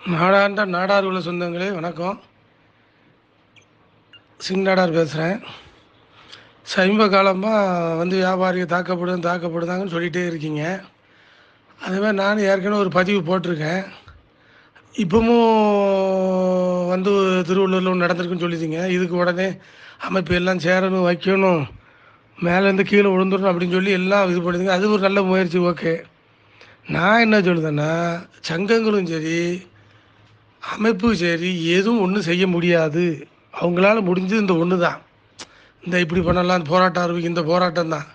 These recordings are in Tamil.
நாடாண்ட நாடார் உள்ள சொந்தங்களே வணக்கம். சிங் நாடார் பேசுகிறேன் சமீப காலமாக வந்து வியாபாரிகள் தாக்கப்படுதுன்னு தாக்கப்படுதாங்கன்னு சொல்லிகிட்டே இருக்கீங்க. அதுமாதிரி நானும் ஏற்கனவே ஒரு பதிவு போட்டிருக்கேன். இப்போவும் வந்து திருவள்ளூரில் ஒன்று நடந்திருக்குன்னு சொல்லியிருந்தீங்க இதுக்கு உடனே அமைப்பு எல்லாம் சேரணும் வைக்கணும் மேலேருந்து கீழே விழுந்துடணும் அப்படின்னு சொல்லி எல்லாம் இது பண்ணுதுங்க அது ஒரு நல்ல முயற்சி ஓகே. நான் என்ன சொல்லுதேன்னா சங்கங்களும் சரி அமைப்பு சரி எதுவும் ஒன்றும் செய்ய முடியாது. அவங்களால முடிஞ்சது இந்த ஒன்று தான் இந்த இப்படி பண்ணலாம் போராட்டம் ஆரம்பிக்கும் இந்த போராட்டம் தான்.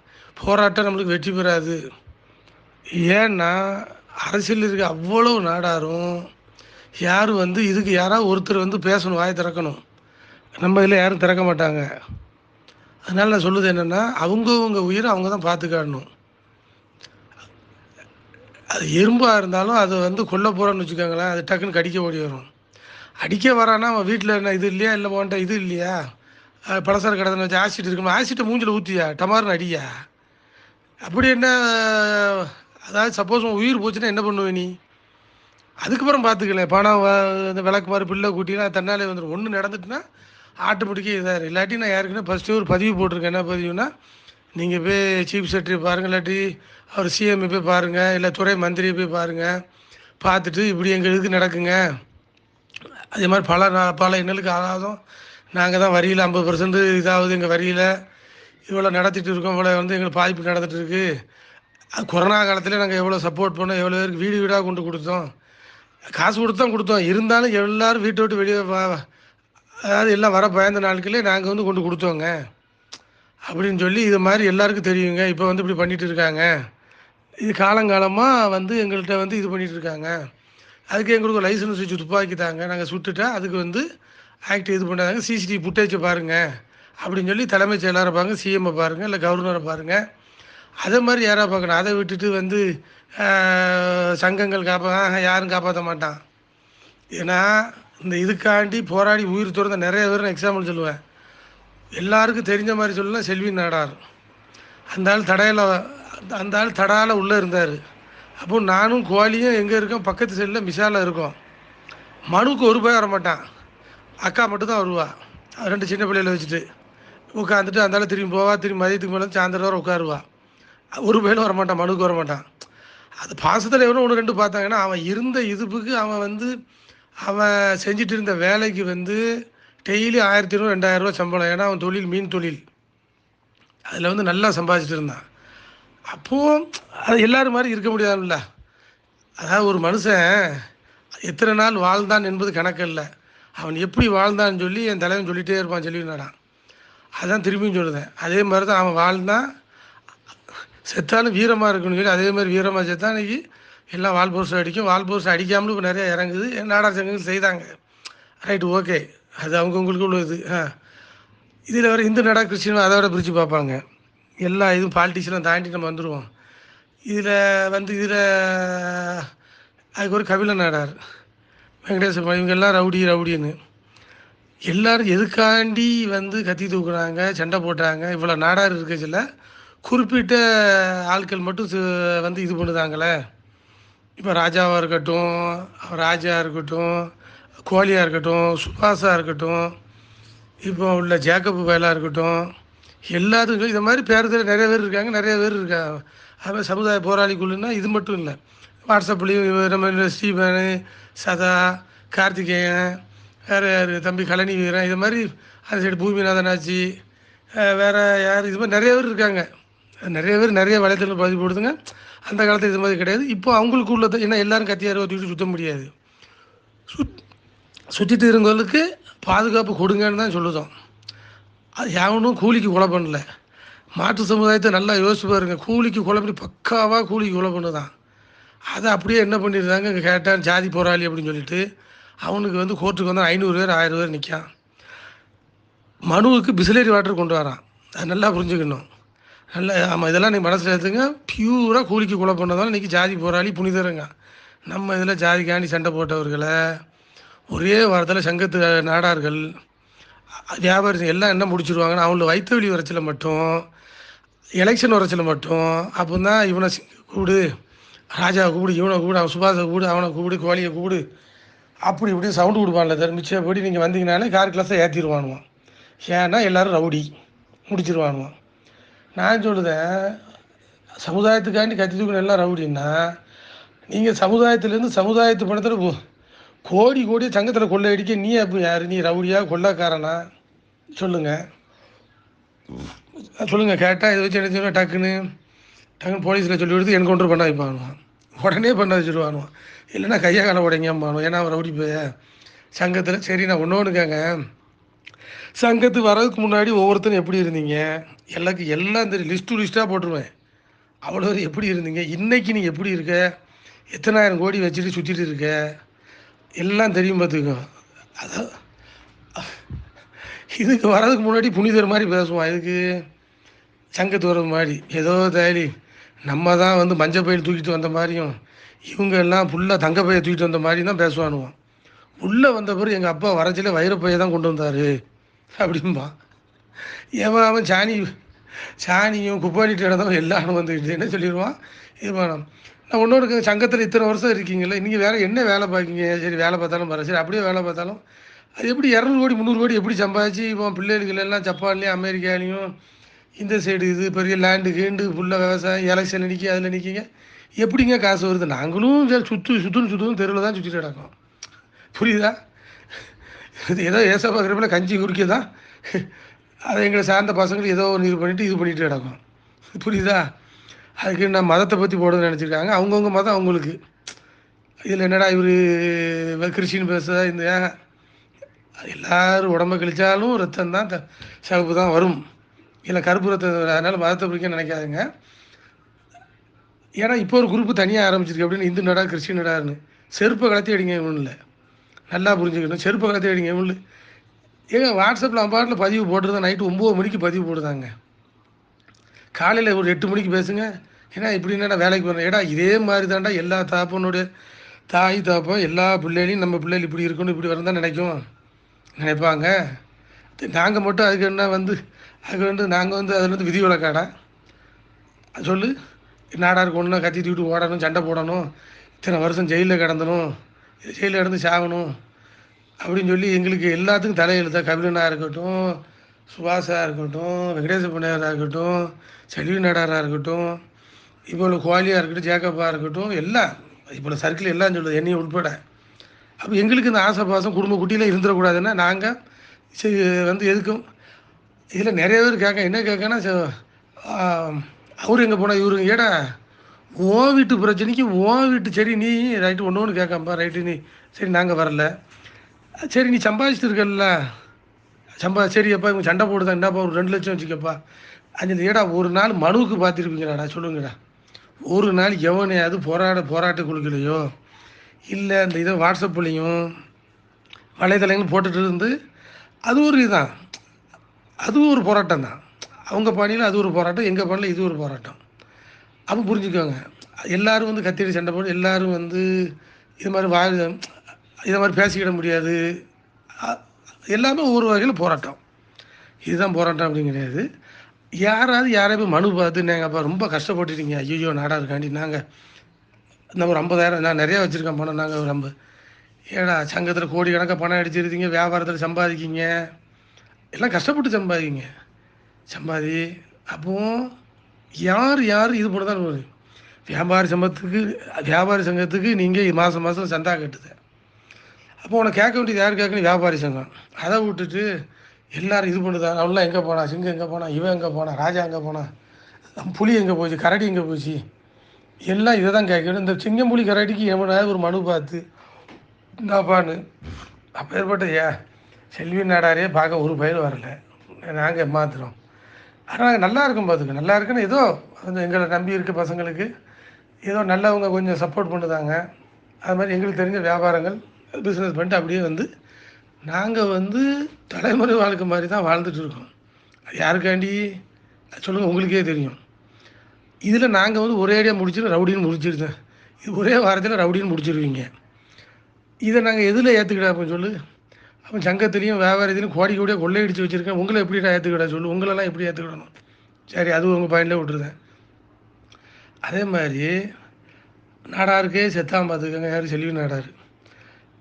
போராட்டம் நம்மளுக்கு வெற்றி பெறாது. ஏன்னா அரசியல் இருக்க அவ்வளோ நாடாரும் யாரும் வந்து இதுக்கு யாராவது ஒருத்தர் வந்து பேசணும் வாயை திறக்கணும். நம்ம இதில் யாரும் திறக்க மாட்டாங்க. அதனால் நான் சொல்லுது என்னென்னா அவங்கவுங்க உயிரை அவங்க தான் பார்த்துக்காடணும். அது எறும்பாக இருந்தாலும் அது வந்து கொல்ல போகிறோன்னு வச்சுக்கோங்களேன் அது டக்குன்னு கடிக்க ஓடி வரும். அடிக்க வரானா அவன் வீட்டில் என்ன இது இல்லையா இல்லை போன்ட்ட இது இல்லையா? அஹ் பலசர வச்சு ஆசிட் இருக்கணும் ஆசிட்டை மூஞ்சில் ஊற்றியா டமார்னு அடியா? அப்படி என்ன அதாவது சப்போஸ் உன் உயிர் போச்சுன்னா என்ன பண்ணுவே நீ? அதுக்கப்புறம் பார்த்துக்கல பணம் வ- இந்த விளக்கு மாதிரி பிள்ளை கூட்டினா தன்னாலே வந்துடும் ஒன்று நடந்துட்டுனா ஆட்டோமேட்டிக்காக இதாக இல்லாட்டி நான் யாருக்குன்னா ஃபஸ்ட்டு ஒரு பதிவு போட்டிருக்கேன். என்ன பதிவுனா நீங்கள் போய் சீஃப் செக்ரட்டரி பாருங்கள் இல்லாட்டி அவர் சிஎம் போய் பாருங்கள் இல்லை துறை மந்திரியை போய் பாருங்கள் பார்த்துட்டு இப்படி எங்களுக்கு நடக்குங்க. அதே மாதிரி பல பல இன்னலுக்கு ஆகாதும். நாங்கள் தான் வரியில் ஐம்பது பர்சன்ட் இதாவது எங்கள் வரியில். இவ்வளோ நடத்திட்டு இருக்கோம் இவ்வளோ வந்து எங்களுக்கு பாதிப்பு நடந்துகிட்டு இருக்குது கொரோனா காலத்தில் நாங்கள் எவ்வளோ சப்போர்ட் பண்ணோம் எவ்வளோ பேருக்கு வீடு வீடாக கொண்டு கொடுத்தோம். காசு கொடுத்து தான் கொடுத்தோம். இருந்தாலும் எல்லோரும் வீட்டை விட்டு வெளியே அதாவது எல்லாம் வர பயந்த நாட்களே நாங்கள் வந்து கொண்டு கொடுத்தோங்க. அப்படின்னு சொல்லி இது மாதிரி எல்லாருக்கும் தெரியுங்க. இப்போ வந்து இப்படி பண்ணிகிட்டு இருக்காங்க. இது காலங்காலமாக வந்து எங்கள்கிட்ட வந்து இது பண்ணிகிட்டு இருக்காங்க அதுக்கு எங்களுக்கு ஒரு லைசன்ஸ் வச்சு துப்பாக்கி தாங்க நாங்கள் சுட்டுட்டா அதுக்கு வந்து ஆக்ட் இது பண்ணாதாங்க. சிசிடிவி ஃபுட்டேஜை பாருங்கள் அப்படின்னு சொல்லி தலைமைச் செயலாளரை பாருங்க சிஎம்ஐ பாருங்கள் இல்லை கவர்னரை பாருங்கள் அதே மாதிரி யாராக பார்க்கணும். அதை விட்டுட்டு வந்து சங்கங்கள் காப்பா யாரும் காப்பாற்ற மாட்டான். ஏன்னா இந்த இதுக்காண்டி போராடி உயிர் துறந்த நிறைய பேர் நான் எக்ஸாம்பிள் சொல்லுவேன். எல்லாருக்கும் தெரிஞ்ச மாதிரி சொல்லலாம் செல்வி நாடார். அந்த ஆள் தடையில் அந்த ஆள் தடால உள்ளே இருந்தார். அப்போ நானும் கோழியும் எங்கே இருக்கோம்? பக்கத்து சைடில் மிஷாலில் இருக்கோம். மனுக்கு ஒரு பயம் வர மாட்டான் அக்கா மட்டும்தான் வருவா. ரெண்டு சின்ன பிள்ளைகளை வச்சுட்டு உட்காந்துட்டு அந்தாலும் திரும்பி போவா. திரும்பி மதியத்துக்கு மேலே சாயந்தரம் வர உட்காருவா. ஒரு பயிலும் வர மாட்டான் வரமாட்டான். வர மாட்டான் அது பாசத்தில் எவனும் ஒன்று ரெண்டு பார்த்தாங்கன்னா அவன் இருந்த இதுப்புக்கு அவன் வந்து அவன் செஞ்சிட்டு இருந்த வேலைக்கு வந்து டெய்லி ஆயிரத்தி ஐநூறு ரெண்டாயிரம் ரூபா சம்பளம். ஏன்னா அவன் தொழில் மீன் தொழில். அதில் வந்து நல்லா சம்பாதிச்சுட்டு இருந்தான். அப்போது அது எல்லோரும் மாதிரி இருக்க முடியாதுல்ல. அதாவது ஒரு மனுஷன் எத்தனை நாள் வாழ்ந்தான் என்பது கணக்கல்ல அவன் எப்படி வாழ்ந்தான்னு சொல்லி என் தலைவன் சொல்லிகிட்டே இருப்பான் சொல்லினாடான் அதான் திரும்பியும் சொல்லுதேன். அதே மாதிரி தான் அவன் வாழ்ந்தான் செத்தாலும் வீரமாக இருக்கணும் சொல்லி அதே மாதிரி வீரமாக செத்தான் இன்னைக்கு எல்லாம் வால் போர்ஸ் அடிக்கும். வால் போர்ஸ் அடிக்காமலும் இப்போ நிறையா இறங்குது. நாடார் சங்கங்கள் செய்தாங்க. ரைட்டு ஓகே அது அவங்கவுங்களுக்கு உள்ளது ஆ. இதில் வர இந்து நடா கிறிஸ்டின் அதை விட பிரித்து பார்ப்பாங்க. எல்லா இதுவும் பாலிட்டிக்ஸ்லாம் தாண்டி நம்ம வந்துடுவோம் இதில் வந்து இதில் அதுக்கு ஒரு கபில நாடார் வெங்கடேசன் இவங்க எல்லாம் ரவுடி ரவுடின்னு. எல்லாரும் எதுக்காண்டி வந்து கத்தி தூக்குறாங்க சண்டை போட்டாங்க இவ்வளோ நாடார் இருக்கச்சில் குறிப்பிட்ட ஆட்கள் மட்டும் சு- வந்து இது பண்ணுதாங்களே. இப்போ ராஜாவாக இருக்கட்டும் ராஜா இருக்கட்டும் கோலியாக இருக்கட்டும் சுபாஷாக இருக்கட்டும் இப்போ உள்ள ஜேக்கப் வயலாக இருக்கட்டும் எல்லாத்துக்கும் இது மாதிரி பேரத்தில் நிறைய பேர் இருக்காங்க நிறைய பேர் இருக்காங்க அதுமாதிரி சமுதாய போராளிக்குள்ளுன்னா இது மட்டும் இல்லை. வாட்ஸ்அப்லேயும் நம்ம ஸ்ரீபனு சதா கார்த்திகேயன் வேறு யார் தம்பி கழனி வீரன் இது மாதிரி அந்த சைடு பூமிநாதன் ஆச்சி அஹ் யார் இது மாதிரி நிறைய பேர் இருக்காங்க. நிறைய பேர் நிறைய வலைத்தளம் பதிவு போடுதுங்க. அந்த காலத்தில் இது மாதிரி கிடையாது. இப்போ அவங்களுக்கு உள்ளது ஏன்னா எல்லோரும் கத்தியார் ஒத்திக்கிட்டு சுத்த முடியாது. சுத் சுற்றிட்டு இருந்தவங்களுக்கு பாதுகாப்பு கொடுங்கன்னு தான் சொல்லுதோம். அது யாவனும் கூலிக்கு கொலை பண்ணல. மாற்று சமுதாயத்தை நல்லா யோசிச்சு பாருங்கள் கூலிக்கு கொலை பண்ணி பக்காவாக கூலிக்கு கொலை பண்ணுதான். அதை அப்படியே என்ன பண்ணியிருந்தாங்க இங்கே கேட்டான் ஜாதி போராளி அப்படின்னு சொல்லிட்டு அவனுக்கு வந்து கோர்ட்டுக்கு வந்து ஐநூறு பேர் ஆயிரம் பேர் நிற்கான் மனுவுக்கு பிஸ்லரி வாட்டர் கொண்டு வரான். அது நல்லா புரிஞ்சுக்கணும். நல்லா ஆமாம் இதெல்லாம் நீங்கள் மனசில் எடுத்துங்க. பியூராக கூலிக்கு கொலை பண்ணதால் இன்றைக்கி ஜாதி போராளி புனிதருங்க. நம்ம இதில் ஜாதிக்காண்டி சண்டை போட்டவர்களை ஒரே வாரத்தில் சங்கத்து நாடார்கள் வியாபாரி எல்லாம் என்ன முடிச்சிருவாங்கன்னா அவங்கள வயிற்று வலி மட்டும் எலெக்ஷன் உரைச்சல மட்டும் அப்போ தான் இவனை சி- கூப்பிடு ராஜாவை கூப்பிடு இவனை கூப்பிடு அவன் சுபாஷை கூப்பிடு அவனை கூப்பிடு கோழியை கூப்பிடு அப்படி இப்படி சவுண்டு கொடுப்பான்ல சார் மிச்சப்படி நீங்கள் வந்தீங்கனாலே கார் கிளாஸை ஏற்றிடுவானுவான் ஏன்னா எல்லோரும் ரவுடி முடிச்சிருவானுவான். நான் சொல்லுதேன் சமுதாயத்துக்காண்டி கத்தி தூக்கணும் எல்லாம் ரவுடின்னா நீங்கள் சமுதாயத்துலேருந்து சமுதாயத்து பணத்தில் போ கோடி கோடி சங்கத்தில் கொள்ளையடிக்க நீ அப்போ யார்? நீ ரவுடியா கொள்ளைக்காரனா? சொல்லுங்கள் சொல்லுங்கள் கேட்டால் இதை வச்சு என்ன டக்குன்னு டக்குன்னு போலீஸில் சொல்லி கொடுத்து என்கவுண்டர் பண்ண வைப்பானுவான் உடனே பண்ண வச்சுருவானுவான் இல்லைன்னா கையை கால உடைங்கம்பானும் ஏன்னா ரவுடி போய. சங்கத்தில் சரி நான் ஒன்று ஒன்றுக்காங்க கேங்க சங்கத்துக்கு வர்றதுக்கு முன்னாடி ஒவ்வொருத்தரும் எப்படி இருந்தீங்க? எல்லாருக்கும் எல்லாம் தெரியும். லிஸ்ட்டு லிஸ்ட்டாக போட்டுருவேன். அவ்வளோ எப்படி இருந்தீங்க? இன்னைக்கு நீ எப்படி இருக்க? எத்தனாயிரம் கோடி வச்சுட்டு சுற்றிட்டு இருக்க? எல்லாம் தெரியும் பார்த்துக்கோ. அதான் இதுக்கு வர்றதுக்கு முன்னாடி புனிதர் மாதிரி பேசுவான். இதுக்கு சங்கத்து வர்றது மாதிரி. ஏதோ தேடி நம்ம தான் வந்து மஞ்சள் பயிர் தூக்கிட்டு வந்த மாதிரியும் இவங்க எல்லாம் ஃபுல்லாக தங்க பையை தூக்கிட்டு வந்த மாதிரி தான் பேசுவானுவான் உள்ளே வந்த பிறகு எங்கள் அப்பா வரச்சில வைரப்பையை தான் கொண்டு வந்தார். அப்படிம்பான். ஏன் அவன் சாணி சாணியும் குப்பானிட்டு இடந்தவன் எல்லாரும் வந்துக்கிட்டு என்ன சொல்லிடுவான் இது பண்ணான் நான் ஒன்றோட சங்கத்தில் இத்தனை வருஷம் இருக்கீங்களே நீங்கள் வேறு என்ன வேலை பார்க்கீங்க? சரி வேலை பார்த்தாலும் பரவாயில்ல. சரி அப்படியே வேலை பார்த்தாலும் அது எப்படி இரநூறு கோடி முந்நூறு கோடி எப்படி சம்பாதிச்சு இப்போ பிள்ளைகள் எல்லாம் ஜப்பான்லேயும் அமெரிக்காலையும் இந்த சைடு இது பெரிய லேண்டு கீண்டு ஃபுல்லாக விவசாயம் எலெக்ஷன் நிற்கி அதில் நிற்கிங்க எப்படிங்க காசு வருது? நாங்களும் சரி சுற்று சுற்றுன்னு சுற்றுன்னு தெருவில் தான் சுற்றிட்டு கிடக்கோம். புரியுதா? இது ஏதோ ஏசா பார்க்குறப்பல கஞ்சி குடிக்க தான் அதை எங்களை சார்ந்த பசங்களுக்கு ஏதோ ஒன்று இது பண்ணிவிட்டு இது பண்ணிட்டு கிடக்கும். புரியுதா? அதுக்கு நான் மதத்தை பற்றி போடுறது நினச்சிருக்காங்க. அவங்கவுங்க மதம் அவங்களுக்கு. இதில் என்னடா இவர் கிறிஸ்டின் பேச இந்த எல்லாரும் உடம்ப கழிச்சாலும் ரத்தம் தான் த- சிவப்பு தான் வரும். இல்லை கருப்பு ரத்தம் அதனால் மதத்தை பிடிக்க நினைக்காதுங்க. ஏன்னா இப்போ ஒரு குரூப்பு தனியாக ஆரம்பிச்சிருக்கு. அப்படின்னு இந்து நடா கிறிஸ்டின் நடாருன்னு. செருப்பை கலத்தி அடிங்க இவனு இல்லை நல்லா புரிஞ்சுக்கணும். செருப்பை கலத்தி அடிங்க இவனு ஏங்க வாட்ஸ்அப்பில் அம்பாட்டில் பதிவு போட்டுருந்தா நைட்டு ஒம்பது மணிக்கு பதிவு போடுதாங்க. காலையில் ஒரு எட்டு மணிக்கு பேசுங்க. ஏன்னா இப்படி என்னடா வேலைக்கு போகிறேன் ஏடா இதே மாதிரி தான்டா எல்லா தாப்பனுடைய தாய் தாப்பம் எல்லா பிள்ளைகளையும் நம்ம பிள்ளைகள் இப்படி இருக்கணும் இப்படி வரணும் தான் நினைக்கும். நினைப்பாங்க. நாங்கள் மட்டும் அதுக்கு என்ன வந்து அதுக்கு வந்து நாங்கள் வந்து அதில் வந்து விதி விலக்காடா? சொல்லு. நாடாக ஒன்று கத்தி தூக்கிட்டு ஓடணும் சண்டை போடணும். இத்தனை வருஷம் ஜெயிலில் கிடந்தணும். ஜெயிலில் கிடந்து சாகணும். அப்படின்னு சொல்லி எங்களுக்கு எல்லாத்துக்கும் தலையெழுத்தா கபிலனாக இருக்கட்டும் சுபாஷா இருக்கட்டும் வெங்கடேச பிள்ளையாராக இருக்கட்டும் செல்வி நாடாராக இருக்கட்டும் இப்போ உள்ள குவாலியாக இருக்கட்டும் ஜேக்கப்பா இருக்கட்டும் எல்லாம் இப்போ சர்க்கிள் எல்லாம் சொல்லுது என்னையும் உட்பட அப்போ எங்களுக்கு இந்த ஆசை பாசம் குடும்ப குட்டியில் இருந்துடக்கூடாதுன்னா நாங்கள் சரி வந்து எதுக்கும்? இதில் நிறைய பேர் கேட்க என்ன கேட்கன்னா அவர் எங்கே போனால் இவரு ஏடா? ஓ வீட்டு பிரச்சனைக்கு ஓ வீட்டு சரி நீ ரைட்டு ஒன்று ஒன்று கேட்காம்பா ரைட்டு நீ சரி நாங்கள் வரல. சரி நீ சம்பாதிச்சிட்டு இருக்கல்ல. சம்பா சரி அப்பா இவங்க சண்டை போடுதா என்னப்பா ஒரு ரெண்டு லட்சம் வச்சுக்கப்பா. அஞ்சு ஏடா ஒரு நாள் மனுவுக்கு பார்த்துருப்பீங்களாடா சொல்லுங்கடா. ஒரு நாள் எவனையாவது போராட போராட்ட குழுக்களையோ இல்லை இந்த இதை வாட்ஸ்அப்லேயும் வலைதளங்களும் போட்டுட்டு இருந்து அது ஒரு இதுதான் அதுவும் ஒரு போராட்டம் தான். அவங்க பாணியில் அது ஒரு போராட்டம் எங்கள் பாணியில் இது ஒரு போராட்டம். அப்போ புரிஞ்சுக்கோங்க. எல்லாரும் வந்து கத்திரி சண்டை போட்டு எல்லோரும் வந்து இது மாதிரி வா இதை மாதிரி பேசிக்கிட முடியாது. எல்லாமே ஒவ்வொரு வகையில் போராட்டம். இதுதான் போராட்டம் அப்படின்னு கிடையாது. யாராவது யாரையுமே மனு பார்த்து அப்போ ரொம்ப கஷ்டப்பட்டுட்டீங்க. ஐயோ நாடாக இருக்காண்டி நாங்கள் இந்த ஒரு ஐம்பதாயிரம் நான் நிறையா வச்சுருக்கேன் பணம் நாங்கள் ஒரு ஐம்பது. ஏடா சங்கத்தில் கோடி கணக்காக பணம் அடிச்சிருந்தீங்க வியாபாரத்தில் சம்பாதிக்கிங்க. எல்லாம் கஷ்டப்பட்டு சம்பாதிக்கிங்க. சம்பாதி அப்போ யார் யார் இது பண்ண தான் வியாபாரி சங்கத்துக்கு வியாபாரி சங்கத்துக்கு நீங்கள் மாதம் மாதம் சந்தா கட்டுது. அப்போ உனக்கு கேட்க வேண்டியது யார் கேட்கணும்? வியாபாரி சங்கம். அதை விட்டுட்டு எல்லாரும் இது பண்ணுதா? அவன்லாம் எங்கே போனா? சிங்கம் எங்கே போனா? இவன் எங்கே போனா? ராஜா எங்கே போனா? புலி எங்கே போச்சு? கரடி எங்கே போச்சு? எல்லாம் இதை தான் கேட்கணும். இந்த சிங்கம் புலி கரடிக்கு எவனாவது ஒரு மனு பார்த்து இந்தாப்பான்னு அப்பேற்பட்ட ஏ செல்வி நாடாரே பார்க்க ஒரு பயிர் வரல. நாங்கள் மாத்திரம் ஆனால் நல்லா இருக்கும் பார்த்துக்க நல்லா இருக்குன்னு ஏதோ கொஞ்சம் எங்களை நம்பி இருக்க பசங்களுக்கு ஏதோ நல்லவங்க கொஞ்சம் சப்போர்ட் பண்ணுதாங்க. அது மாதிரி எங்களுக்கு தெரிஞ்ச வியாபாரங்கள் பிஸ்னஸ் பண்ணிட்டு அப்படியே வந்து நாங்கள் வந்து தலைமுறை வாழ்க்கை மாதிரி தான் வாழ்ந்துட்டு இருக்கோம். அது யாருக்காண்டி? சொல்லுங்கள் உங்களுக்கே தெரியும். இதில் நாங்கள் வந்து ஒரே அடியாக முடிச்சுட்டு ரவுடின்னு முடிச்சிருந்தேன். இது ஒரே வாரத்தில் ரவுடின்னு முடிச்சிருவீங்க. இதை நாங்கள் எதில் ஏற்றுக்கிடா அப்படின்னு சொல்லு? அப்போ சங்கத்துலேயும் வியாபாரத்திலையும் கோடி கோடியாக கொள்ளையடிச்சு வச்சுருக்கேன். உங்களை எப்படிடா ஏற்றுக்கிடா சொல்லு? உங்களெல்லாம் எப்படி ஏற்றுக்கிடணும் சரி அது உங்கள் பாயிண்டில் விட்டுருந்தேன் அதே மாதிரி நாடாருக்கே செத்தாம பார்த்துக்கோங்க யார் செல்வி நாடார்.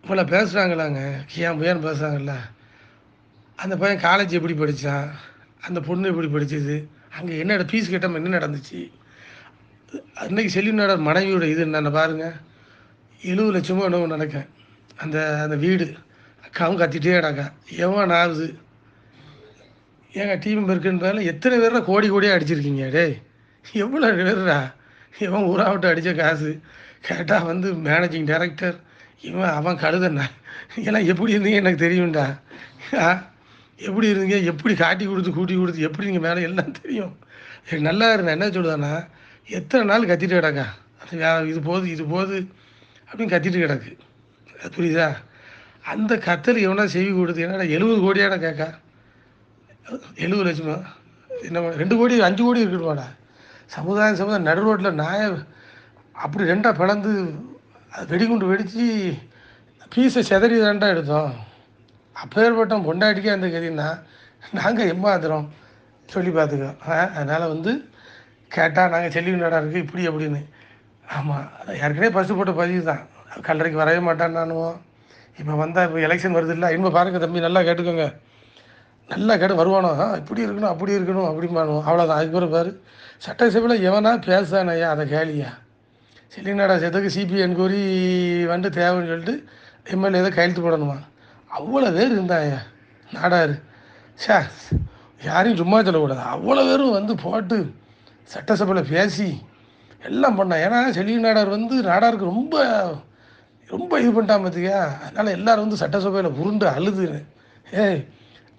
இவ்வளோ பேசுகிறாங்களாங்க ஏன் பையன் பேசுகிறாங்கல்ல அந்த பையன் காலேஜ் எப்படி படித்தான் அந்த பொண்ணு எப்படி படித்தது அங்கே என்ன ஃபீஸ் கேட்டாமல் என்ன நடந்துச்சு? அன்னைக்கு செல்வினோட மனைவியோட இது என்னென்ன பாருங்கள் எழுபது லட்சமோ என்னவோ நடக்கேன் அந்த அந்த வீடு. அக்காவும் கத்திட்டே கிடக்கா. எவன் ஆகுது ஏங்க டீம் இருக்குன்னு பேரில் எத்தனை பேர்ல கோடி கோடியாக அடிச்சிருக்கீங்க? டே எவ்வளோ பேர்டா இவன் ஊராவிட்டு அடித்த காசு? கேட்டால் வந்து மேனேஜிங் டைரக்டர் இவன் அவன் கழுதண்ணா எல்லாம் எப்படி இருந்தீங்க எனக்கு தெரியும்டா. ஆ? எப்படி இருந்தீங்க? எப்படி காட்டி கொடுத்து கூட்டி கொடுத்து எப்படி நீங்கள் மேலே எல்லாம் தெரியும்? எனக்கு நல்லா இருந்தேன் என்ன சொல்லுதானா எத்தனை நாள் கத்திட்டு கிடக்கா? அது இது போகுது இது போகுது அப்படின்னு கத்திட்டு கிடக்கு. புரியுதா? அந்த கத்தல் எவனா செவி கொடுத்து என்னடா எழுபது கோடியாடா கேட்கா? எழுபது லட்சமா? என்ன பண்ண- ரெண்டு கோடி அஞ்சு கோடி இருக்கணுமாடா? சமுதாயம் சமுதாயம் நடு ரோட்டில் நாய அப்படி ரெண்டாக பிளந்து அது வெடிகுண்டு வெடித்து பீஸை செதறி தாண்டா எடுத்தோம். அப்பேற்பட்ட பொண்டாட்டிக்கே அந்த கதின்னா நாங்கள் எம்மாத்திரம் சொல்லி பார்த்துக்கோம் அதனால் வந்து கேட்டால் நாங்கள் செல்வி இருக்குது இப்படி அப்படின்னு. ஆமாம் ஏற்கனவே பஸ்ஸு போட்ட பதிவு தான். கல்லறைக்கு வரவே மாட்டான் நானும் இப்போ வந்தால் இப்போ எலெக்ஷன் வருது இல்லை இனிமே பாருங்க தம்பி நல்லா கேட்டுக்கோங்க. நல்லா கேட்டு வருவானோ? ஆ, இப்படி இருக்கணும் அப்படி இருக்கணும் அப்படிமானும் அவ்வளோதான் பிறகு பாரு சட்டசபையில் எவனா பேசுதானையா அதை கேளியா? செல்லிநாடா சேர்த்துக்கு சிபி என்கொயரி வந்து தேவைன்னு சொல்லிட்டு எம்எல்ஏ தான் கையெழுத்து போடணுமா? அவ்வளோ பேர் இருந்தாயா நாடார் சே யாரையும் சும்மா சொல்லக்கூடாது. அவ்வளோ பேரும் வந்து போட்டு சட்டசபையில் பேசி எல்லாம் பண்ணான் ஏன்னா செல்வி நாடார் வந்து நாடாருக்கு ரொம்ப ரொம்ப இது பண்ணிட்டான் பார்த்தியா அதனால் எல்லாரும் வந்து சட்டசபையில் உருண்டு அழுது ஏய்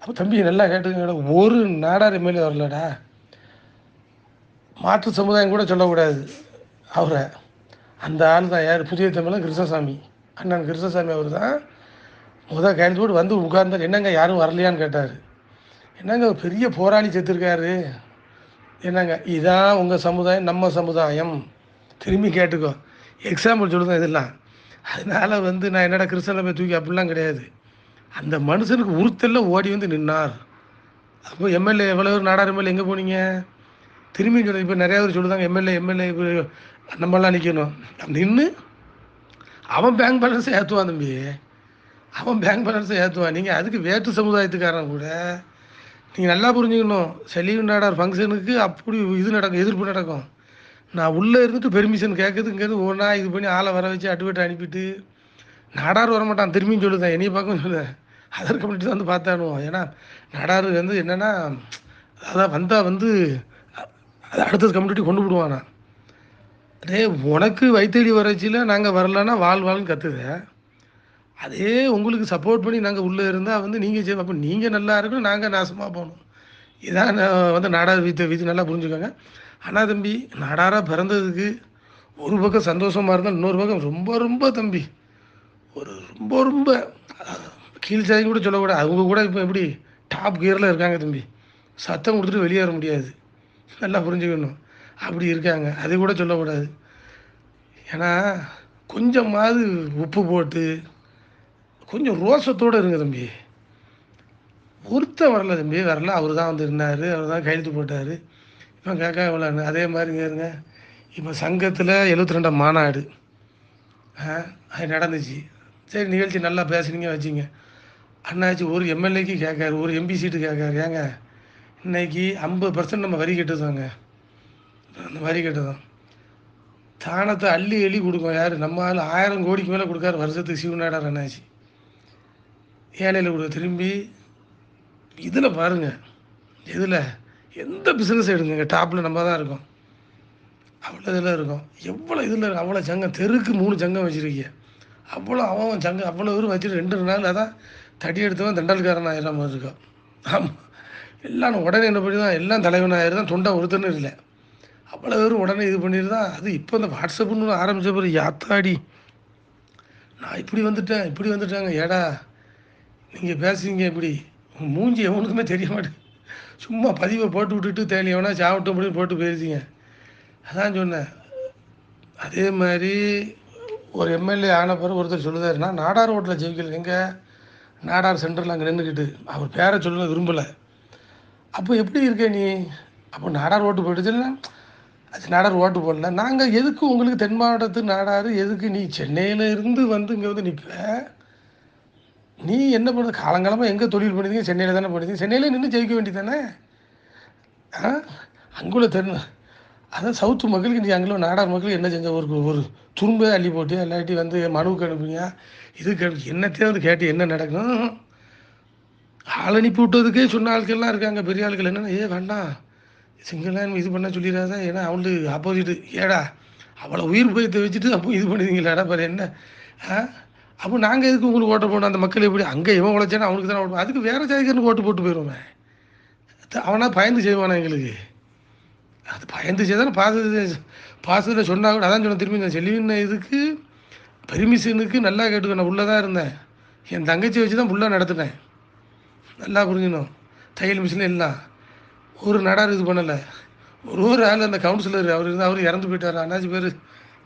அப்போ தம்பி நல்லா கேட்டுக்கடா ஒரு நாடார் எம்எல்ஏ வரலடா. மாற்று சமுதாயம் கூட சொல்லக்கூடாது. அவரை. அந்த ஆள் தான் யார்? புதிய தமிழன் கிருஷ்ணசாமி. அண்ணன் கிருஷ்ணசாமி அவர் தான் முதல் கையெழுத்து போட்டு வந்து உட்கார்ந்தார். என்னங்க யாரும் வரலையான்னு கேட்டார். என்னங்க ஒரு பெரிய போராளி செத்துருக்காரு. என்னங்க இதான் உங்கள் சமுதாயம் நம்ம சமுதாயம். திரும்பி கேட்டுக்கோ. எக்ஸாம்பிள் சொல்லுதான் இதெல்லாம். அதனால் வந்து நான் என்னடா கிருஷ்ணனை போய் தூக்கி அப்படிலாம் கிடையாது. அந்த மனுஷனுக்கு உறுத்தல்ல ஓடி வந்து நின்னார். அப்போ எம்எல்ஏ எவ்வளோ பேர் நாடார் எம்எல்ஏ எங்கே போனீங்க? திரும்பி சொல்லு இப்போ நிறையா பேர் சொல்லுதாங்க எம்எல்ஏ எம்எல்ஏ அந்த மாதிரிலாம் நிற்கணும் நின்று அவன் பேங்க் பேலன்ஸை ஏற்றுவான் தம்பி. அவன் பேங்க் பேலன்ஸை ஏற்றுவான் நீங்கள் அதுக்கு வேற்று சமுதாயத்துக்காரன் கூட நீங்கள் நல்லா புரிஞ்சுக்கணும். செலீவ் நாடார் ஃபங்க்ஷனுக்கு அப்படி இது நடக்கும் எதிர்ப்பு நடக்கும். நான் உள்ளே இருந்துட்டு பெர்மிஷன் கேட்குறதுங்கிறது ஒன்றா இது பண்ணி ஆளை வர வச்சு அட்வர்ட் அனுப்பிட்டு நாடார் வரமாட்டான். திரும்பியும் சொல்லுதான். என்னைய பார்க்கவும் சொல்லுதேன் அதர் கமிட்டி தான் வந்து பார்த்தானுவோம். ஏன்னா நாடார் வந்து என்னென்னா அதான் வந்தால் வந்து அது அடுத்தது கம்யூனிட்டி கொண்டு விடுவானா அதே உனக்கு வைத்தடி வறட்சியில் நாங்கள் வரலன்னா வாழ் வாழ்னு கத்துது. அதே உங்களுக்கு சப்போர்ட் பண்ணி நாங்கள் உள்ளே இருந்தால் வந்து நீங்கள் அப்போ நீங்கள் நல்லா இருக்கணும் நாங்கள் நாசமாக போகணும். இதான் நான் வந்து நாடார் வீத்த வீதி நல்லா புரிஞ்சுக்கோங்க. ஆனால் தம்பி நாடாராக பிறந்ததுக்கு ஒரு பக்கம் சந்தோஷமாக இருந்தால் இன்னொரு பக்கம் ரொம்ப ரொம்ப தம்பி. ஒரு ரொம்ப ரொம்ப கீழ் சாதி கூட சொல்லக்கூடாது. அவங்க கூட இப்போ எப்படி டாப் கியரில் இருக்காங்க தம்பி. சத்தம் கொடுத்துட்டு வெளியேற முடியாது. நல்லா புரிஞ்சுக்கணும். அப்படி இருக்காங்க. அது கூட சொல்லக்கூடாது. ஏன்னா கொஞ்சமாவது உப்பு போட்டு கொஞ்சம் ரோசத்தோடு இருங்க தம்பி. ஒருத்தன் வரல தம்பி வரல. அவர் தான் வந்து இருந்தார் அவர் தான் கையெழுத்து போட்டார். இப்போ கேட்க இவ்வளோ அதே மாதிரி இருங்க. இப்போ சங்கத்தில் எழுபத்தி ரெண்டாம் மாநாடு. அது நடந்துச்சு. சரி நிகழ்ச்சி நல்லா பேசுனீங்க வச்சிங்க. அண்ணாச்சி ஒரு எம்எல்ஏக்கு கேட்காரு ஒரு எம்பி சீட்டு கேட்காரு. ஏங்க இன்னைக்கு ஐம்பது பர்சன்ட் நம்ம வரி கட்டுதாங்க. அந்த மாதிரி கேட்டதான் தானத்தை அள்ளி அள்ளி கொடுக்கும். யார்? நம்ம ஆள் ஆயிரம் கோடிக்கு மேலே கொடுக்காரு. வருஷத்துக்கு சிவநாடா அண்ணாச்சி ஏழையில் கொடுக்க திரும்பி இதில் பாருங்கள் இதில் எந்த பிஸ்னஸ் எடுங்க. டாப்பில் நம்ம தான் இருக்கோம். அவ்வளோ இதில் இருக்கும். எவ்வளோ இதில் அவ்வளோ சங்கம். தெருக்கு மூணு சங்கம் வச்சுருக்கீங்க. அவ்வளோ அவன் சங்கம். அவ்வளோ பேரும் வச்சுட்டு ரெண்டு நாள் அதான் தடி எடுத்தவன் தண்டல்காரன் ஆயிடுற மாதிரி இருக்கும் ஆமாம் எல்லாம் உடனே என்ன பண்ணி தான் எல்லாம் தலைவன் ஆயிடுதான் தொண்டை ஒருத்தனும் இல்லை. அவ்வளோ பேரும் உடனே இது பண்ணியிருந்தா அது இப்போ இந்த வாட்ஸ்அப்புன்னு ஆரம்பித்த பிறகு யாத்தாடி நான் இப்படி வந்துட்டேன் இப்படி வந்துட்டாங்க ஏடா நீங்கள் பேசுவீங்க இப்படி. உன் மூஞ்சி எவனுக்குமே தெரிய மாட்டேன் சும்மா பதிவை போட்டு விட்டுட்டு தேடி எவனா சாப்பிட்டு அப்படின்னு போட்டு போயிருந்தீங்க அதான் சொன்னேன். அதே மாதிரி ஒரு எம்எல்ஏ ஆன பிறகு ஒருத்தர் சொல்லுதார் நான் நாடார் ஓட்டில் ஜெயிக்கல எங்கே? நாடார் சென்டரில் அங்கே நின்றுக்கிட்டு அவர் பேரை சொல்லணும் விரும்பலை. அப்போ எப்படி இருக்கே நீ? அப்போ நாடார் ஓட்டு போயிடுச்சுன்னா அது நாடார் ஓட்டு போடல. நாங்கள் எதுக்கு உங்களுக்கு தென் மாவட்டத்து நாடார் எதுக்கு நீ சென்னையில் இருந்து வந்து இங்கே வந்து நிற்ப நீ என்ன பண்ணுறது காலங்காலமாக எங்கே தொழில் பண்ணிருந்தீங்க? சென்னையில் தானே பண்ணிருந்தீங்க? சென்னையில் நின்று ஜெயிக்க வேண்டியதானே ஆ? அங்குள்ள தென் அதான் சவுத்து மக்களுக்கு நீ அங்கே நாடார் மக்களுக்கு என்ன செஞ்ச? ஒரு ஒரு துரும்பே அள்ளி போட்டு இல்லாட்டி வந்து மனுவுக்கு அனுப்புங்க இதுக்கு அனுப்பி என்னத்தையும் வந்து கேட்டு என்ன நடக்கும்? ஆள் அனுப்பி விட்டதுக்கே சொன்ன ஆட்கள்லாம் இருக்காங்க. பெரிய ஆட்கள் என்னென்ன ஏ வேண்டாம். சிங்களான் இது பண்ண சொல்லிடாத ஏன்னா அவளுக்கு ஆப்போசிட்டு ஏடா அவளை உயிர் பயத்தை வச்சுட்டு அப்போ இது பண்ணுவீங்களாடா பாரு என்ன? ஆ? அப்போ நாங்கள் எதுக்கு உங்களுக்கு ஓட்ட போடணும்? அந்த மக்கள் எப்படி? அங்கே இவன் உழைச்சானா அவனுக்கு தானே ஓட்டு அதுக்கு வேறு ஜாதிக்காரனுக்கு ஓட்டு போட்டு போயிடுவேன் அவனா பயந்து செய்வானா எங்களுக்கு? அது பயந்து செய்தானே பாச பாசத்தில் சொன்னா கூட அதான் சொன்னேன். திரும்பி நான் செல்வின இதுக்கு பெர்மிஷனுக்கு நல்லா கேட்டுக்கோ நான் உள்ளே தான் இருந்தேன். என் தங்கச்சி வச்சு தான் ஃபுல்லாக நடத்தினேன். நல்லா புரிஞ்சுக்கணும். தையல் மிஷினில் எல்லாம். ஒரு நடார் இது பண்ணலை. ஒரு ஒரு ஆள் அந்த கவுன்சிலர் அவர் இருந்தால் அவர் இறந்து போயிட்டார். அண்ணாச்சி பேர்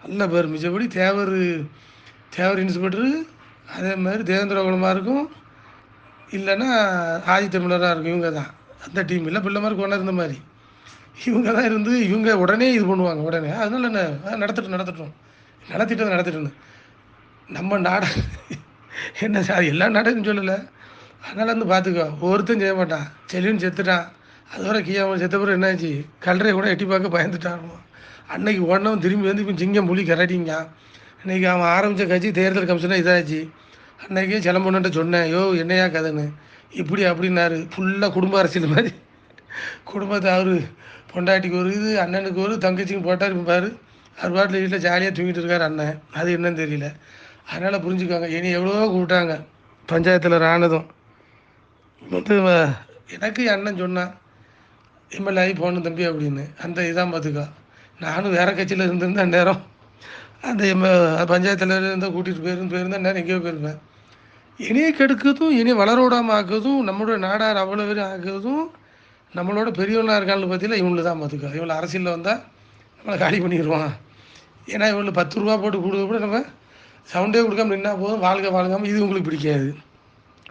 நல்ல பேர் மிச்சப்படி தேவர் தேவர் இன்ஸ்பெக்டரு அதே மாதிரி தேவேந்திர குலமாக இருக்கும். இல்லைன்னா ஆதி தமிழராக இருக்கும். இவங்க தான். அந்த டீம் இல்லை. பிள்ளை மாதிரி கொண்டா இருந்த மாதிரி. இவங்க தான் இருந்து இவங்க உடனே இது பண்ணுவாங்க. உடனே. அதனால என்ன? நடத்திட்டு நடத்திட்டோம் நடத்திட்டு நடத்திட்டு நம்ம நாட என்ன சார் எல்லா நாடகம் சொல்லலை. அதனால வந்து பார்த்துக்கோ ஒருத்தன் செய்ய மாட்டான். செல்லுன்னு செத்துட்டான். அதுவரை கீழே செத்த பிறகு என்னாச்சு? கல்லறை கூட எட்டி பார்க்க பயந்துட்டான் அன்னைக்கு உடனே திரும்பி வந்து இப்போ சிங்கம் புலி கரடிங்க. இன்றைக்கி அவன் ஆரம்பித்த கட்சி தேர்தல் கமிஷனாக இதாச்சு. அன்னைக்கே சிலம்பொண்ணுன்ட்டு சொன்னேன் யோ என்னையா கதைன்னு? இப்படி அப்படின்னாரு. ஃபுல்லாக குடும்ப அரசியல் மாதிரி. குடும்பத்தை அவர் பொண்டாட்டிக்கு ஒரு இது அண்ணனுக்கு ஒரு தங்கச்சிக்கு போட்டார் இருப்பார் அவர் பாட்டில் வீட்டில் ஜாலியாக தூங்கிட்டு இருக்கார் அண்ணன். அது என்னன்னு தெரியல. அதனால் புரிஞ்சுக்காங்க இனி எவ்வளோ கூப்பிட்டாங்க. பஞ்சாயத்தில் ஆனதும் வந்து எனக்கு என் அண்ணன் சொன்னான். எம்எல்ஏ ஆகி போகணும் தம்பி அப்படின்னு. அந்த இதான் பார்த்துக்கா நானும் வேறு கட்சியில் இருந்திருந்தா நேரம். அந்த எம் தலைவர் இருந்தால் கூட்டிகிட்டு போயிருந்து போயிருந்தா நேரம் எங்கேயோ போயிருப்பேன். இனியை கெடுக்கிறதும் இனி வளர ஆக்குதும் ஆக்குறதும் நம்மளோட நாடார் அவ்வளோ பேரும் ஆக்குறதும் நம்மளோட பெரியவனாக இருக்கான்னு பார்த்தீங்கன்னா இவங்களு தான் பார்த்துக்கா இவங்களை அரசியலில் வந்தால் நம்மளை காலி பண்ணிடுவான் ஏன்னா இவங்களை பத்து ரூபா போட்டு கொடுக்க கூட நம்ம சவுண்டே கொடுக்காம நின்னா போதும் வாழ்க வாழ்காமல் இது உங்களுக்கு பிடிக்காது.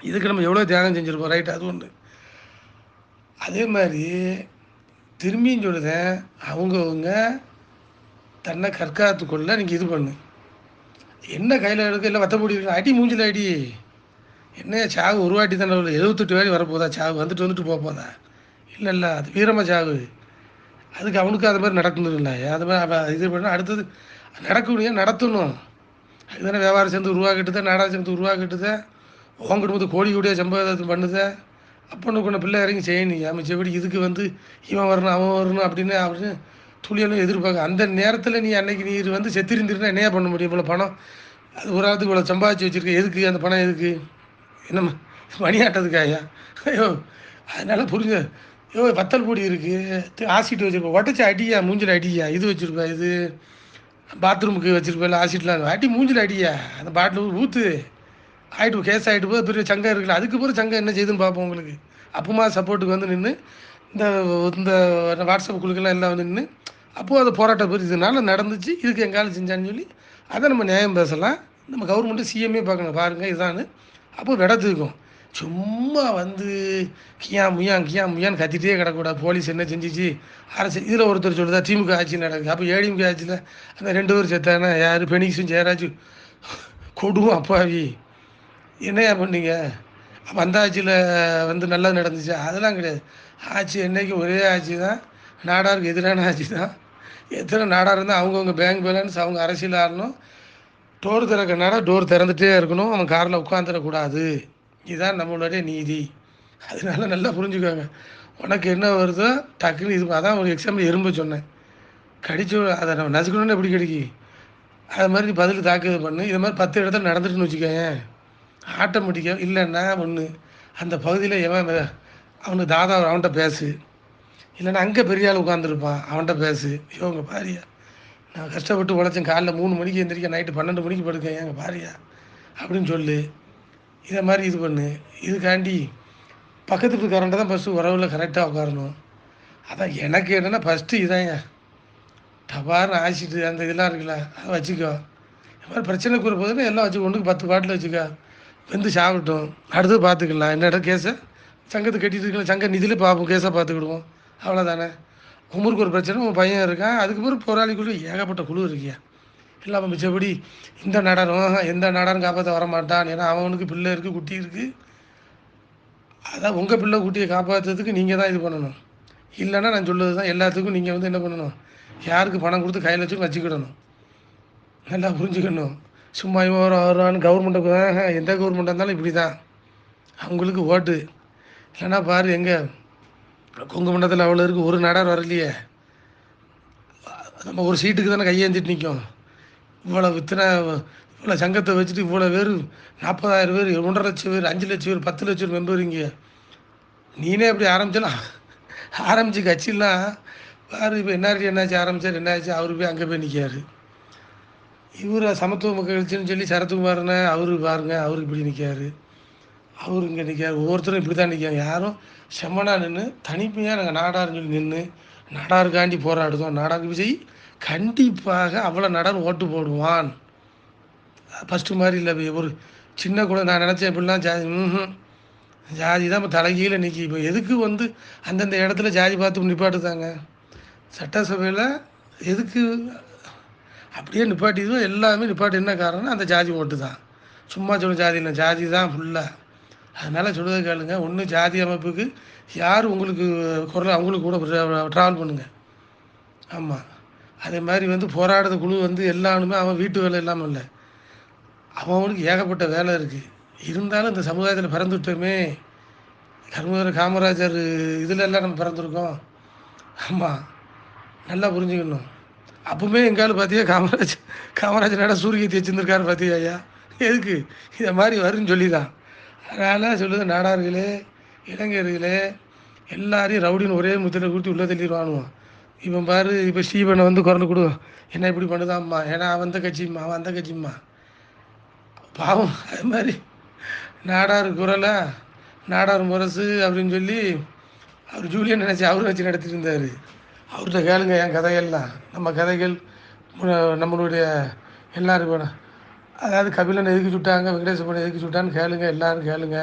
இதுக்கு நம்ம எவ்வளோ தியாகம் செஞ்சுருப்போம் ரைட் அது ஒன்று அதே மாதிரி திரும்பியும் சொல்லுதேன் அவங்கவுங்க தன்னை கற்காத்துக்குள்ள நீங்கள் இது பண்ணு. என்ன கையில் எடுக்க இல்லை வத்த இருக்கு அடி மூஞ்சில் அடி என்ன சாவு ஒரு வாட்டி தானே உள்ள எழுபத்தெட்டு வாடி வரப்போதா சாவு வந்துட்டு வந்துட்டு போக போதா இல்லை இல்லை அது வீரமாக சாவு. அதுக்கு அவனுக்கு அது மாதிரி நடக்கணும் இல்லை அது மாதிரி அவன் இது பண்ண அடுத்தது நடக்கணும் நடத்தணும்? அதுதானே வியாபாரம் சேர்ந்து உருவாக்கிட்டுதே நாடகம் சேர்ந்து உருவாக்கிட்டுதே உன் போது கோடி கோடியாக சம்பாதத்தை பண்ணுதே. அப்பன்னு கொண்ட பிள்ளை இறங்கி செய்யணும் அமைச்சபடி இதுக்கு வந்து இவன் வரணும் அவன் வரணும் அப்படின்னு அப்படின்னு துளியெல்லாம் எதிர்பார்க்க. அந்த நேரத்தில் நீ அன்னைக்கு நீ வந்து செத்திருந்திருந்தா என்னையா பண்ண முடியும் இவ்வளோ பணம்? அது ஒரு ஆளுக்கு இவ்வளோ சம்பாதிச்சு வச்சிருக்க எதுக்கு அந்த பணம் எதுக்கு? என்ன மணியாட்டதுக்காயா ஐயோ அதனால புரிஞ்ச ஐயோ வத்தல் பொடி இருக்குது ஆசிட் வச்சுருப்போம் உடச்சி அடியா மூஞ்சில் அடியா இது வச்சுருப்பா இது பாத்ரூமுக்கு வச்சுருப்பேன் ஆசிட்லாம் அடி மூஞ்சில் அடியா அந்த பாட்டில் ஊற்று ஆகிட்டு கேஸ் ஆகிட்டு போது பெரிய சங்கம் இருக்குல்ல அதுக்கு பிறகு சங்கம் என்ன செய்யுதுன்னு பார்ப்போம் உங்களுக்கு. அப்பமா சப்போர்ட்டுக்கு வந்து நின்று இந்த இந்த வாட்ஸ்அப் குழுக்கெல்லாம் எல்லாம் வந்து நின்று அப்போது அது போராட்டம் பெரிய நடந்துச்சு. இதுக்கு எங்காலும் செஞ்சான்னு சொல்லி அதை நம்ம நியாயம் பேசலாம். நம்ம கவர்மெண்ட்டு சிஎம்ஏ பார்க்கணும் பாருங்கள் இதான்னு. அப்போ விடத்துக்கும் சும்மா வந்து கியா முயா கியா முயான்னு கத்திட்டே கிடக்கூடாது. போலீஸ் என்ன செஞ்சிச்சு? அரசு இதில் ஒருத்தர் சொல்லுதா திமுக ஆட்சி நடக்குது. அப்போ ஏடிஎம்கே ஆட்சியில் அந்த ரெண்டு பேர் செத்தானே யார்? பெனிக்ஸும் ஜெயராஜும் கொடுவோம் அப்பாவி என்னையா பண்ணீங்க? அப்போ அந்த ஆட்சியில் வந்து நல்லது நடந்துச்சு? அதெல்லாம் கிடையாது. ஆட்சி என்றைக்கும் ஒரே ஆட்சி தான் நாடாருக்கு எதிரான ஆட்சி தான் எத்தனை நாடாக இருந்தால் அவங்கவுங்க பேங்க் பேலன்ஸ் அவங்க அரசியல் ஆடணும் டோர் திறக்கனால டோர் திறந்துட்டே இருக்கணும். அவன் காரில் உட்காந்துடக்கூடாது இதுதான் நம்மளுடைய நீதி. அதனால நல்லா புரிஞ்சுக்கோங்க. உனக்கு என்ன வருதோ டக்குன்னு இது அதான் ஒரு எக்ஸாம்பிள் எறும்பு சொன்னேன். கடிச்சு அதை நம்ம நசுக்கணும்னு எப்படி கிடைக்கி? அது மாதிரி நீ பதில் தாக்குதல் பண்ணு. இது மாதிரி பத்து இடத்துல நடந்துட்டுன்னு வச்சுக்கோங்க ஆட்டோமேட்டிக்காக இல்லைன்னா ஒன்று அந்த பகுதியில் எவன் அவனுக்கு தாதா அவன்கிட்ட பேசு. இல்லைன்னா அங்கே பெரிய ஆள் உட்காந்துருப்பான் அவன்கிட்ட பேசு. இவங்க பாரியா. நான் கஷ்டப்பட்டு உழைச்சேன் காலைல மூணு மணிக்கு எந்திரிக்க நைட்டு பன்னெண்டு மணிக்கு படுக்கேன் எங்க பாரியா? அப்படின்னு சொல்லு. இதை மாதிரி இது பண்ணு. இதுக்காண்டி பக்கத்து வீட்டுக்காரன்ட்ட தான் ஃபஸ்ட்டு உறவில் கரெக்டாக உட்காரணும். அதான் எனக்கு என்னென்னா ஃபஸ்ட்டு இதாங்க. டபார்னு ஆசிட்டு அந்த இதெல்லாம் இருக்குல்ல அதை வச்சுக்கோ. இது மாதிரி பிரச்சனைக்கு ஒரு போதுன்னா எல்லாம் வச்சு ஒன்றுக்கு பத்து பாட்டில் வச்சுக்கோ. வந்து சாப்பிட்டோம். அடுத்து பார்த்துக்கலாம். என்னடா கேஸை? சங்கத்தை கட்டிட்டு இருக்கலாம் சங்க நிதியில் பார்ப்போம். கேஸை பார்த்துக்கிடுவோம். அவ்வளோதானே உமருக்கு ஒரு பிரச்சனை உன் பையன் இருக்கான் அதுக்கு பிறகு போராளி குழு ஏகப்பட்ட குழு இருக்கியா? இல்லாமல் மிச்சபடி இந்த நடனம் எந்த நடனம் காப்பாற்ற வரமாட்டான்? ஏன்னா அவனுக்கு பிள்ளை இருக்குது குட்டி இருக்குது அதான் உங்கள் பிள்ளை குட்டியை காப்பாற்றுறதுக்கு நீங்கள் தான் இது பண்ணணும். இல்லைன்னா நான் சொல்லுறது தான் எல்லாத்துக்கும் நீங்கள் வந்து என்ன பண்ணணும்? யாருக்கு பணம் கொடுத்து கையில் வச்சு வச்சுக்கிடணும். நல்லா புரிஞ்சுக்கணும். சும்மா இவன் வருவான்னு கவர்மெண்ட்டுக்கு எந்த கவர்மெண்ட்டாக இருந்தாலும் இப்படி தான் அவங்களுக்கு ஓட்டு. இல்லைன்னா பாரு எங்கே? கொங்கு மண்டலத்தில் அவ்வளோ இருக்குது ஒரு நடார் வரலையே. நம்ம ஒரு சீட்டுக்கு தானே கையேந்திட்டு நிற்கும் இவ்வளோ இத்தனை இவ்வளோ சங்கத்தை வச்சுட்டு இவ்வளோ பேர் நாற்பதாயிரம் பேர் ஒன்றரை லட்சம் பேர் அஞ்சு லட்சம் பேர் பத்து லட்சம் மெம்பர் இங்கே. நீனே அப்படி ஆரம்பிச்சலாம் ஆரம்பித்து கட்சிலாம் பாரு இப்போ என்ஆர்டி என்னாச்சு ஆரம்பிச்சார் என்னாச்சு? அவர் போய் அங்கே போய் நிற்காரு இவர் சமத்துவ மக்கள் கட்சின்னு சொல்லி சரத்குமார்னு அவரு பாருங்க அவரு இப்படி நிற்காரு அவரு இங்கே நிற்காரு ஒவ்வொருத்தரும் இப்படி தான் நிற்காங்க யாரும் செம்மனாக நின்று தனிமையாக நாங்கள் நாடாருன்னு சொல்லி நின்று நாடாருக்காண்டி போராடுதோம். நாடாருக்கு விஜய் கண்டிப்பாக அவ்வளோ நடன் ஓட்டு போடுவான். ஃபஸ்ட்டு மாதிரி இல்லை ஒரு சின்ன குழந்தை நான் நினச்சேன் இப்படிலாம் ஜாதி ம் ஜாதி தான் இப்போ தலைகீழ நிற்கி இப்போ எதுக்கு வந்து அந்தந்த இடத்துல ஜாதி பார்த்து நிப்பாட்டுதாங்க? சட்டசபையில் எதுக்கு அப்படியே நிப்பாட்டிதும் எல்லாமே நிப்பாட்டி. என்ன காரணம் அந்த ஜாதி ஓட்டு தான். சும்மா சொல்ல ஜாதி இல்லை. ஜாதி தான் ஃபுல்லாக அதனால் சொல்கிறத கேளுங்க. ஒன்று ஜாதி அமைப்புக்கு யார் உங்களுக்கு குரல் அவங்களுக்கு கூட ட்ராவல் பண்ணுங்க. ஆமாம் அதே மாதிரி வந்து போராடுற குழு வந்து எல்லாருமே அவன் வீட்டு வேலை இல்லாமல் இல்லை. அவனுக்கு ஏகப்பட்ட வேலை இருக்குது இருந்தாலும் இந்த சமுதாயத்தில் பிறந்துட்டோமே. கர்மவீரர் காமராஜர் இதில் எல்லாம் நம்ம பிறந்திருக்கோம். ஆமாம் நல்லா புரிஞ்சுக்கணும். அப்பவுமே எங்காலும் பார்த்தியா காமராஜ் காமராஜ் நட சூரியத்தை வச்சுருந்துருக்காரு பார்த்தியா ஐயா? எதுக்கு? இதை மாதிரி வரும்னு சொல்லி தான் அதனால் சொல்லுது நாடார்களே இளைஞர்களே எல்லாரையும் ரவுடின்னு ஒரே முத்திரை கொடுத்து உள்ளே தள்ளிடுவானுவோம் இவன் பாரு இப்போ ஸ்டீவனை வந்து குரல் கொடு. என்ன இப்படி பண்ணுதாம்மா? ஏன்னா அவன் அந்த கட்சிம்மா அவன் அந்த கட்சிம்மா. பாவம் அது மாதிரி. நாடார் குரலா? நாடார் முரசு அப்படின்னு சொல்லி அவர் ஜூலியன் நினச்சி அவரும் வச்சு நடத்திட்டு இருந்தார். அவர்கிட்ட கேளுங்க என் கதைகள்லாம். நம்ம கதைகள் நம்மளுடைய எல்லாரும் வேணும். அதாவது கபிலன் எதுக்கு சுட்டாங்க வெங்கடேசபுரம் எதுக்கு சுட்டான்னு கேளுங்க எல்லாரும் கேளுங்க.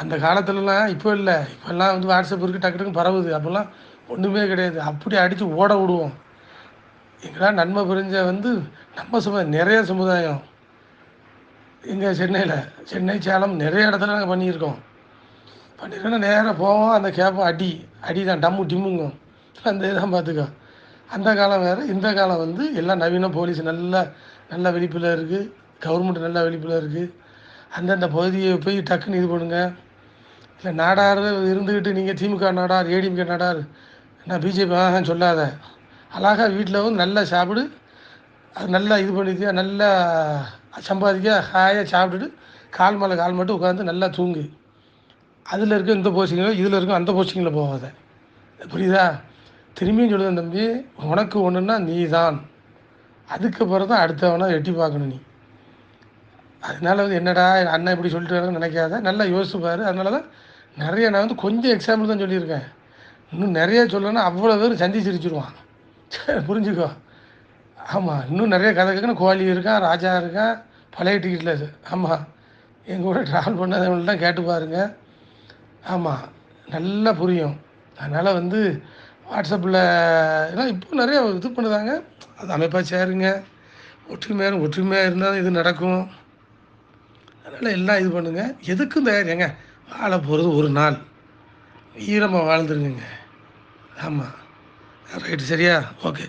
அந்த காலத்துலலாம் இப்போ இல்லை. இப்போல்லாம் வந்து வாட்ஸ்அப் இருக்குது டக்கு டக்குன்னு பரவுது. அப்போல்லாம் ஒன்றுமே கிடையாது. அப்படி அடித்து ஓட விடுவோம். எங்களால் நன்மை புரிஞ்ச வந்து நம்ம சமுதாயம் நிறைய சமுதாயம். இங்கே சென்னையில் சென்னை சேலம் நிறைய இடத்துல நாங்கள் பண்ணியிருக்கோம். பண்ணியிருக்கோன்னா நேராக போவோம் அந்த கேப்பை அடி அடி தான் டம்மு டிம்முங்கும் அந்த இதான் பார்த்துக்கோ. அந்த காலம் வேறு இந்த காலம் வந்து எல்லாம் நவீன போலீஸ் நல்லா நல்ல வெளிப்பில் இருக்குது கவர்மெண்ட் நல்லா வெளிப்பில் இருக்குது அந்தந்த பகுதியை போய் டக்குன்னு இது பண்ணுங்க. இல்லை நாடார் இருந்துக்கிட்டு நீங்கள் திமுக நாடார் ஏடிஎம்கே நாடார் நான் பிஜேபி ஆஹா சொல்லாத. அழகா வீட்டில் வந்து நல்லா சாப்பிடு அது நல்லா இது பண்ணிக்க நல்லா சம்பாதிக்க ஹாயாக சாப்பிட்டுட்டு கால் மேலே கால் மட்டும் உட்காந்து நல்லா தூங்கு. அதில் இருக்க இந்த போஸ்டிங்கில் இதில் இருக்க அந்த போஸ்டிங்கில் போகாத. புரியுதா? திரும்பியும் சொல்லுதேன் தம்பி உனக்கு ஒன்றுன்னா நீ தான் அதுக்கப்புறம் தான் அடுத்தவனை எட்டி பார்க்கணும் நீ. அதனால வந்து என்னடா அண்ணன் இப்படி சொல்லிட்டு நினைக்காத. நல்லா யோசிப்பார் அதனால தான் நிறைய நான் வந்து கொஞ்சம் எக்ஸாம்பிள் தான் சொல்லியிருக்கேன். இன்னும் நிறைய சொல்லணும்னா அவ்வளோ பேர் சந்தி சிரிச்சிருவான். புரிஞ்சுக்கோ. ஆமாம் இன்னும் நிறைய கதை கேட்கணும். கோழி இருக்கான் ராஜா இருக்கான் பழைய டிக்கெட்டில் ஆமாம் எங்கள் கூட ட்ராவல் பண்ணாதவங்கள்ட்ட கேட்டு பாருங்கள் ஆமாம் நல்லா புரியும். அதனால் வந்து வாட்ஸ்அப்பில் ஏன்னா இப்போ நிறைய இது பண்ணுதாங்க. அது அமைப்பாக சேருங்க. ஒற்றுமையாக ஒற்றுமையாக இருந்தால் இது நடக்கும். அதனால் எல்லாம் இது பண்ணுங்க. எதுக்கும் தயாரிங்க ஏங்க வாழ போகிறது ஒரு நாள். வீரமாக வாழ்ந்துருங்க ஆமாம் ரைட்டு சரியா? ஓகே.